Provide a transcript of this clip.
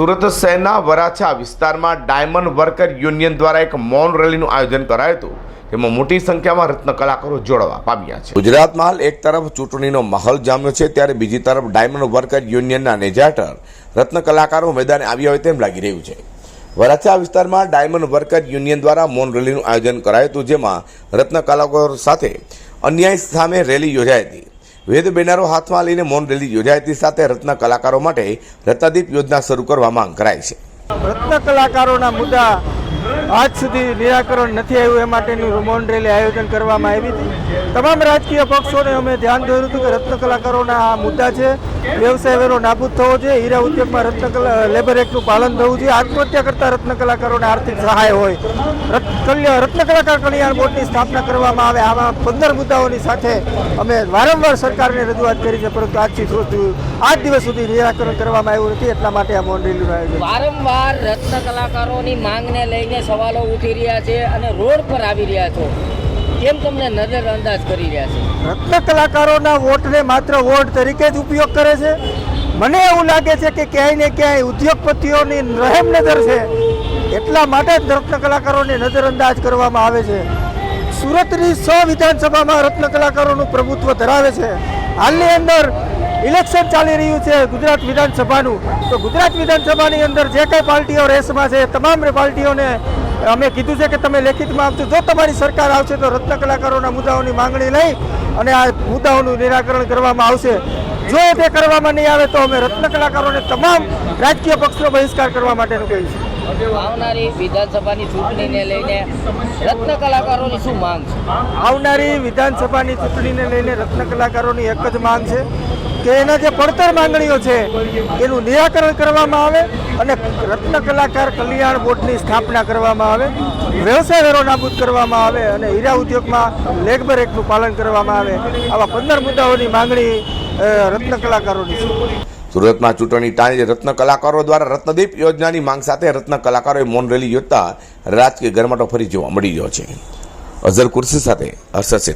સુરત શહેરના વરાછા વિસ્તારમાં diamond worker union દ્વારા એક મૌન રેલીનું આયોજન કરાયું હતું, જેમાં મોટી સંખ્યામાં રત્ન કલાકારો જોડવા પામ્યા છે. ગુજરાતમાં હાલ એક તરફ ચૂંટણીનો માહોલ જામ્યો છે, ત્યારે બીજી તરફ ડાયમંડ વર્કર યુનિયનના નેજાટર રત્ન કલાકારો મેદાને આવ્યા હોય તેમ લાગી રહ્યું છે. વરાછા વિસ્તારમાં ડાયમંડ વર્કર યુનિયન દ્વારા મૌન રેલીનું આયોજન કરાયું હતું, જેમાં રત્ન કલાકારો સાથે અન્યાય સામે રેલી યોજાઈ હતી. વેદ બેનરો હાથમાં લઈને મૌન રેલી યોજાઈ સાથે રત્ન કલાકારો માટે રત્નદીપ યોજના શરૂ કરવા માંગ કરાઈ છે. રત્ન કલાકારોના મુદ્દા આજ સુધી નિરાકરણ નથી આવ્યું, એ માટેનું મૌન રેલી આયોજન કરવામાં આવી હતી. તમામ રાજકીય પક્ષોને અમે ધ્યાન દોર્યું હતું કે રત્ન કલાકારોના આ મુદ્દા છે વ્યવસાય વેરો નાબૂદ થવો જોઈએ, હીરા ઉદ્યોગમાં રત્નકલા લેબર એક્ટનું પાલન થવું જોઈએ, આત્મહત્યા કરતા રત્ન કલાકારોને આર્થિક સહાય હોય. રત- કલ્યા- રત્ન કલાકાર કલ્યાણ બોર્ડની સ્થાપના કરવામાં આવે, આવા પંદર મુદ્દાઓની સાથે અમે વારંવાર સરકારને રજૂઆત કરી છે, પરંતુ આજથી આજ દિવસ સુધી નિરાકરણ કરવામાં આવ્યું નથી, એટલા માટે આ મૌન રેલીનું આયોજન. વારંવાર રત્ન કલાકારોની માંગને લઈને સવાલો ઉઠી રહ્યા છે અને રોડ પર આવી રહ્યા છો. કેમ તમને નજર અંદાજ કરી રહ્યા છે? રત્ન કલાકારોના વોટને માત્ર વોટ તરીકે જ ઉપયોગ કરે છે. મને એવું લાગે છે કે ક્યાંય ને ક્યાંય ઉદ્યોગપતિઓની રહેમ નજર છે. એટલા માટે જ રત્ન કલાકારોને નજરઅંદાજ કરવામાં આવે છે. સુરતની સો વિધાનસભામાં રત્ન કલાકારોનું પ્રભુત્વ ધરાવે છે. હાલની અંદર ઇલેક્શન ચાલી રહ્યું છે ગુજરાત વિધાનસભાનું. તો ગુજરાત વિધાનસભાની અંદર જે કંઈ પાર્ટીઓ રેસમાં છે તમામ પાર્ટીઓને અમે કીધું છે કે તમે લેખિતમાં આપજો. જો તમારી સરકાર આવશે તો રત્ન કલાકારોના મુદ્દાઓની માંગણી લઈ અને આ મુદ્દાઓનું નિરાકરણ કરવામાં આવશે. જો તે કરવામાં નહીં આવે તો અમે રત્ન કલાકારોને તમામ રાજકીય પક્ષનો બહિષ્કાર કરવા માટેનું કહીશું આવનારી વિધાનસભાની ચૂંટણીને લઈને રત્ન કલાકારોની શું માંગ છે? આવનારી વિધાનસભાની ચૂંટણીને લઈને રત્ન કલાકારોની એક જ માંગ છે. કે એના જે પડતર માંગણીઓ છે, એનું નિરાકરણ કરવામાં આવે અને રત્ન કલાકાર કલ્યાણ બોર્ડની સ્થાપના કરવામાં આવે, વ્યવસાય વેરો નાબૂદ કરવામાં આવે અને હીરા ઉદ્યોગમાં લેગબર એક્ટનું પાલન કરવામાં આવે, આવા પંદર મુદ્દાઓની માંગણી રત્ન કલાકારોની છે. સુરતમાં ચૂંટણી ટાણી રત્ન કલાકારો દ્વારા રત્નદીપ યોજનાની માંગ સાથે રત્ન કલાકારોએ મૌન રેલી યોજતા રાજકીય ગરમાટો ફરી જોવા મળી રહ્યો છે. અઝર કુર્સી સાથે હર્ષદ